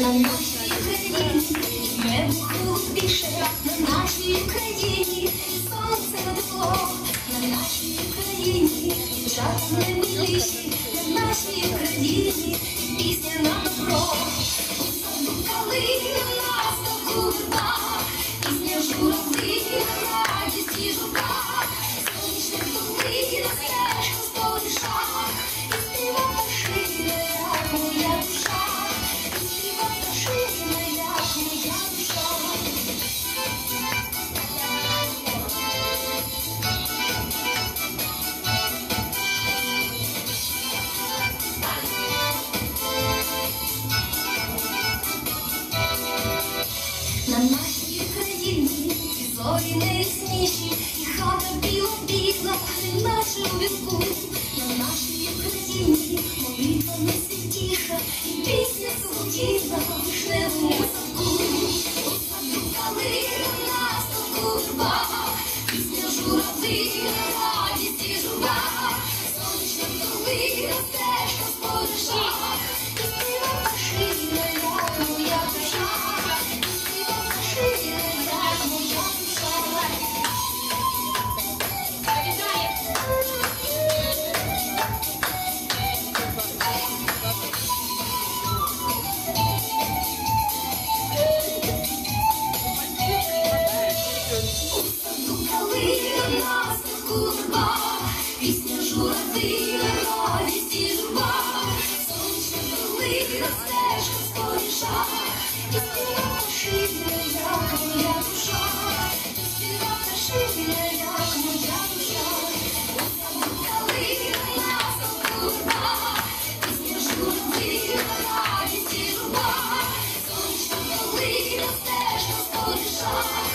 на нашій країні, небо голубіше, на нашій країні, сонце тепло, на нашій країні, дівчата наймиліші, на нашій країні, пісня на добро. Калина нас так гурба, пісня журавлина, радість і журба, і зорі найясніші, і хата біла-біла, наче у вінку. На нашій країні молитва найсвятіша, і пісня золотіла журавлина, радість і журба, долина, моя душа, і співа пташина, як моя душа, саду калина, нас окурба, пісня журавлина, радість і журба, сонячна долина, стежка скоріша,